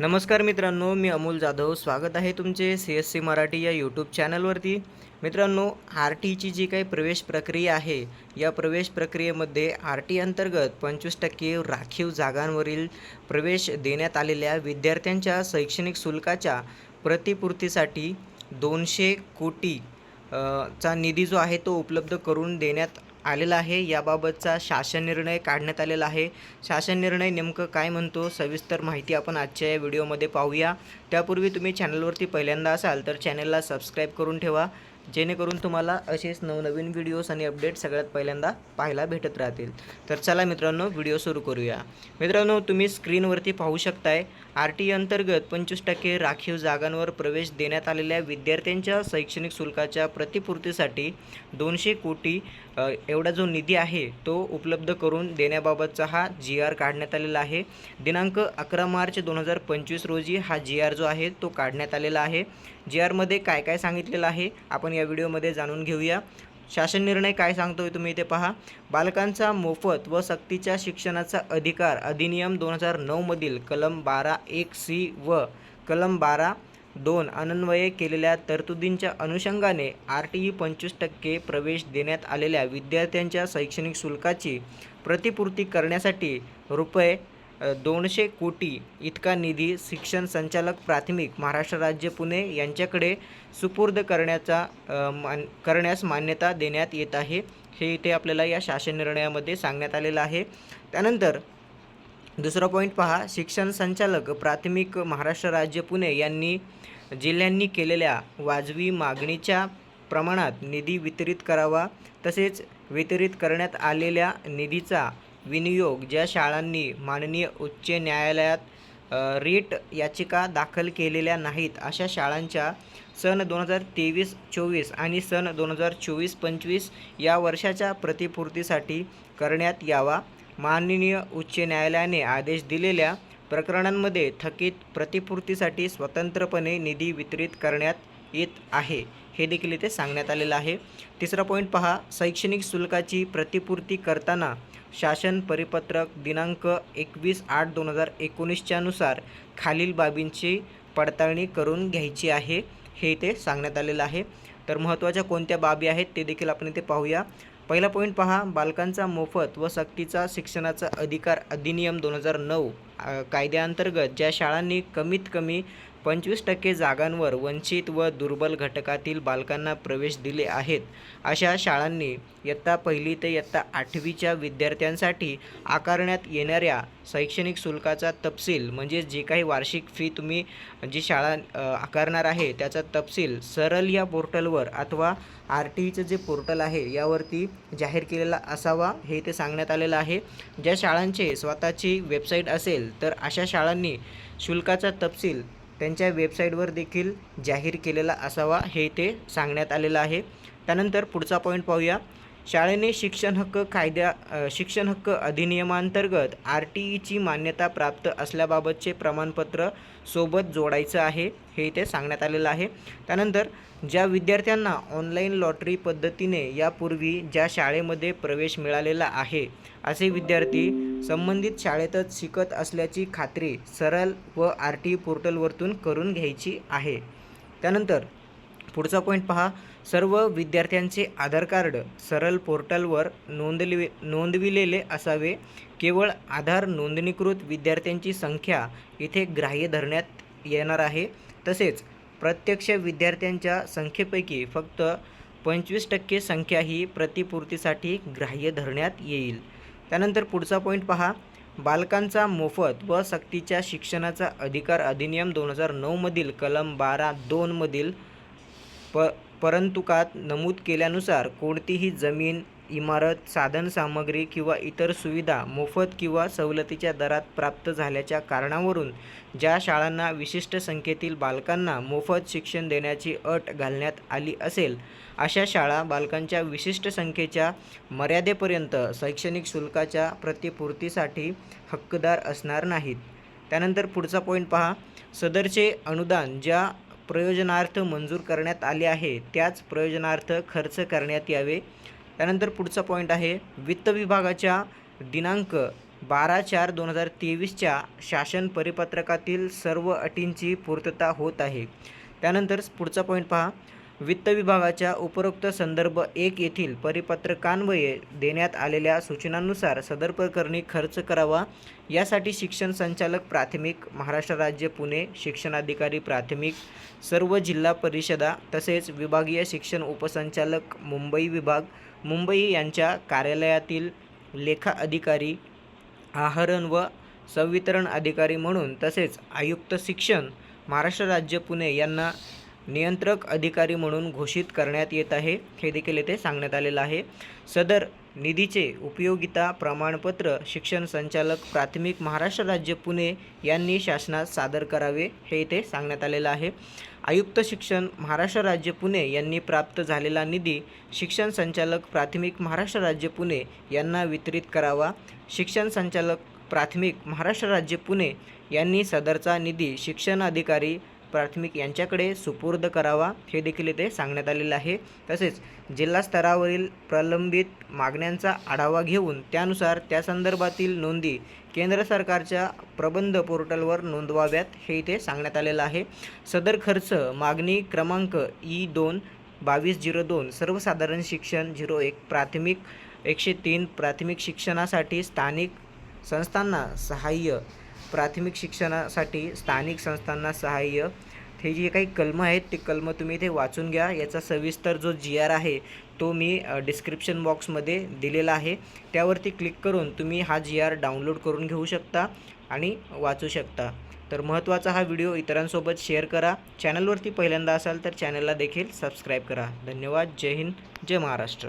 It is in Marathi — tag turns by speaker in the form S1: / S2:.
S1: नमस्कार मित्रांनो मी अमोल जाधव. स्वागत आहे तुमचे सी एस सी मराठी या यूट्यूब चॅनलवरती मित्रांनो आर टीची जी काही प्रवेश प्रक्रिया आहे या प्रवेश प्रक्रियेमध्ये आर टी अंतर्गत पंचवीस टक्के राखीव जागांवरील प्रवेश देण्यात आलेल्या विद्यार्थ्यांच्या शैक्षणिक शुल्काच्या प्रतिपूर्तीसाठी दोनशे कोटी चा निधी जो आहे तो उपलब्ध करून देण्यात आलेला आहे. याबाबतचा शासन निर्णय काढण्यात आलेला आहे. शासन निर्णय नेमकं काय म्हणतो? सविस्तर माहिती आपण आजच्या या व्हिडिओमध्ये पाहूया. त्यापूर्वी तुम्ही चॅनलवरती पहिल्यांदा असाल तर चॅनलला सबस्क्राईब करून ठेवा. जेणेकरून तुम्हाला असेच नवनवीन व्हिडिओज आणि अपडेट सगळ्यात पहिल्यांदा पाहायला भेटत राहतील. तर चला मित्रांनो व्हिडिओ सुरू करूया. मित्रांनो तुम्ही स्क्रीनवरती पाहू शकताय आर टी अंतर्गत पंचवीस टक्के राखीव जागांवर प्रवेश देण्यात आलेल्या विद्यार्थ्यांच्या शैक्षणिक शुल्काच्या प्रतिपूर्तीसाठी दोनशे कोटी एवढा जो निधी आहे तो उपलब्ध करून देण्याबाबतचा हा जी आर काढण्यात आलेला आहे. दिनांक अकरा मार्च दोन हजार पंचवीस रोजी हा जी आर जो आहे तो काढण्यात आलेला आहे. जी आरमध्ये काय काय सांगितलेलं आहे आपण या व्हिडिओमध्ये जाणून घेऊया. शासन निर्णय काय सांगतोय तुम्ही इथे पहा. बालकांचा मोफत व सक्तीच्या शिक्षणाचा अधिकार अधिनियम दोन हजार नऊमधील कलम बारा एक सी व कलम बारा दोन अन्वये केलेल्या तरतुदींच्या अनुषंगाने आर टी ई पंचवीस टक्के प्रवेश देण्यात आलेल्या विद्यार्थ्यांच्या शैक्षणिक शुल्काची प्रतिपूर्ती करण्यासाठी रुपये दोनशे कोटी इतका निधी शिक्षण संचालक प्राथमिक महाराष्ट्र राज्य पुणे यांच्याकडे सुपूर्द करण्याचा मान करण्यास मान्यता देण्यात येत आहे. हे इथे आपल्याला या शासन निर्णयामध्ये सांगण्यात आलेलं आहे. त्यानंतर दुसरा पॉईंट पहा. शिक्षण संचालक प्राथमिक महाराष्ट्र राज्य पुणे यांनी जिल्ह्यांनी केलेल्या वाजवी मागणीच्या प्रमाणात निधी वितरित करावा. तसेच वितरित करण्यात आलेल्या निधीचा विनियोग ज्या शाळांनी माननीय उच्च न्यायालयात रीट याचिका दाखल केलेल्या नाहीत अशा शाळांच्या सन दोन हजार तेवीस चोवीस आणि सन दोन हजार चोवीस पंचवीस या वर्षाच्या प्रतिपूर्तीसाठी करण्यात यावा. माननीय उच्च न्यायालयाने आदेश दिलेल्या प्रकरणांमध्ये थकीत प्रतिपूर्तीसाठी स्वतंत्रपणे निधी वितरित करण्यात येत आहे. हे देखील इथे सांगण्यात आलेलं आहे. तिसरा पॉईंट पहा. शैक्षणिक शुल्काची प्रतिपूर्ती करताना शासन परिपत्रक दिनांक एकवीस आठ दोन हजार एकोणीसच्या नुसार खालील बाबींची पडताळणी करून घ्यायची आहे हे इथे सांगण्यात आलेलं आहे. तर महत्त्वाच्या कोणत्या बाबी आहेत ते देखील आपण इथे पाहूया. पहिला पॉईंट पहा बालकांचा मोफत व सक्तीचा शिक्षणाचा अधिकार अधिनियम दोन हजार नऊ कायद्याअंतर्गत ज्या शाळांनी कमीत कमी पंचवीस टक्के जागांवर वंचित व दुर्बल घटकातील बालकांना प्रवेश दिले आहेत अशा शाळांनी इयत्ता पहिली ते इयत्ता आठवीच्या विद्यार्थ्यांसाठी आकारण्यात येणाऱ्या शैक्षणिक शुल्काचा तपशील म्हणजे जे काही वार्षिक फी तुम्ही जी शाळा आकारणार आहे त्याचा तपशील सरल या पोर्टलवर अथवा आर टी ईचं जे पोर्टल आहे यावरती जाहीर केलेला असावा हे ते सांगण्यात आलेलं आहे. ज्या शाळांचे स्वतःची वेबसाईट असेल तर अशा शाळांनी शुल्काचा तपशील त्यांच्या वेबसाईटवर देखील जाहीर केलेला असावा हे ते सांगण्यात आलेलं आहे. त्यानंतर पुढचा पॉईंट पाहूया. शाळेने शिक्षण हक्क कायद्या शिक्षण हक्क अधिनियमांतर्गत आर टी ईची मान्यता प्राप्त असल्याबाबतचे प्रमाणपत्र सोबत जोडायचं आहे हे इथे सांगण्यात आलेलं आहे. त्यानंतर ज्या विद्यार्थ्यांना ऑनलाईन लॉटरी पद्धतीने यापूर्वी ज्या शाळेमध्ये प्रवेश मिळालेला आहे असे विद्यार्थी संबंधित शाळेतच शिकत असल्याची खात्री सरळ व आर टी पोर्टलवरतून करून घ्यायची आहे. त्यानंतर पुढचा पॉईंट पहा. सर्व विद्यार्थ्यांचे आधार कार्ड सरल पोर्टलवर नोंदले नोंदविलेले असावे. केवळ आधार नोंदणीकृत विद्यार्थ्यांची संख्या इथे ग्राह्य धरण्यात येणार आहे. तसेच प्रत्यक्ष विद्यार्थ्यांच्या संख्येपैकी फक्त पंचवीस टक्के संख्या ही प्रतिपूर्तीसाठी ग्राह्य धरण्यात येईल. त्यानंतर पुढचा पॉईंट पहा. बालकांचा मोफत व सक्तीच्या शिक्षणाचा अधिकार अधिनियम दोन हजार नऊमधील कलम बारा दोनमधील प परंतुकात नमूद केल्यानुसार कोणतीही जमीन इमारत साधनसामग्री किंवा इतर सुविधा मोफत किंवा सवलतीच्या दरात प्राप्त झाल्याच्या कारणावरून ज्या शाळांना विशिष्ट संख्येतील बालकांना मोफत शिक्षण देण्याची अट घालण्यात आली असेल अशा शाळा बालकांच्या विशिष्ट संख्येच्या मर्यादेपर्यंत शैक्षणिक शुल्काच्या प्रतिपूर्तीसाठी हक्कदार असणार नाहीत. त्यानंतर पुढचा पॉईंट पहा. सदरचे अनुदान ज्या प्रयोजनार्थ मंजूर करण्यात आले आहे. त्याच प्रयोजनार्थ खर्च करण्यात यावे. त्यानंतर पुढचा पॉईंट आहे. वित्त विभागाच्या दिनांक बारा चार दोन हजार तेवीसच्या शासन परिपत्रकातील सर्व अटींची पूर्तता होत आहे. त्यानंतर पुढचा पॉईंट पहा. वित्त विभागाच्या उपरोक्त संदर्भ एक येथील परिपत्रकान्वये देण्यात आलेल्या सूचनांनुसार सदर प्रकरणी खर्च करावा. यासाठी शिक्षण संचालक प्राथमिक महाराष्ट्र राज्य पुणे शिक्षणाधिकारी प्राथमिक सर्व जिल्हा परिषदा तसेच विभागीय शिक्षण उपसंचालक मुंबई विभाग मुंबई यांच्या कार्यालयातील लेखा अधिकारी आहरण व संवितरण अधिकारी म्हणून तसेच आयुक्त शिक्षण महाराष्ट्र राज्य पुणे यांना नियंत्रक अधिकारी म्हणून घोषित करण्यात येत आहे. हे देखील येथे सांगण्यात आलेलं आहे. सदर निधीचे उपयोगिता प्रमाणपत्र शिक्षण संचालक प्राथमिक महाराष्ट्र राज्य पुणे यांनी शासनात सादर करावे हे इथे सांगण्यात आलेलं आहे. आयुक्त शिक्षण महाराष्ट्र राज्य पुणे यांनी प्राप्त झालेला निधी शिक्षण संचालक प्राथमिक महाराष्ट्र राज्य पुणे यांना वितरित करावा. शिक्षण संचालक प्राथमिक महाराष्ट्र राज्य पुणे यांनी सदरचा निधी शिक्षण अधिकारी प्राथमिक यांच्याकडे सुपूर्द करावा हे देखील इथे सांगण्यात आलेलं आहे. तसेच जिल्हा स्तरावरील प्रलंबित मागण्यांचा आढावा घेऊन त्यानुसार त्या संदर्भातील नोंदी केंद्र सरकारच्या प्रबंध पोर्टलवर नोंदवाव्यात हे इथे सांगण्यात आलेलं आहे. सदर खर्च मागणी क्रमांक ई दोन बावीस झिरो दोन सर्वसाधारण शिक्षण झिरो एक प्राथमिक एकशे तीन प्राथमिक शिक्षणासाठी स्थानिक संस्थांना सहाय्य प्राथमिक शिक्षणासाठी स्थानिक संस्थांना सहाय्य. हे जे काही कलमं आहेत ते कलमं तुम्ही इथे वाचून घ्या. याचा सविस्तर जो जी आर आहे तो मी डिस्क्रिप्शन बॉक्समध्ये दिलेला आहे. त्यावरती क्लिक करून तुम्ही हा जी आर डाउनलोड करून घेऊ शकता आणि वाचू शकता. तर महत्त्वाचा हा व्हिडिओ इतरांसोबत शेअर करा. चॅनलवरती पहिल्यांदा असाल तर चॅनलला देखील सबस्क्राईब करा. धन्यवाद. जय हिंद. जय महाराष्ट्र.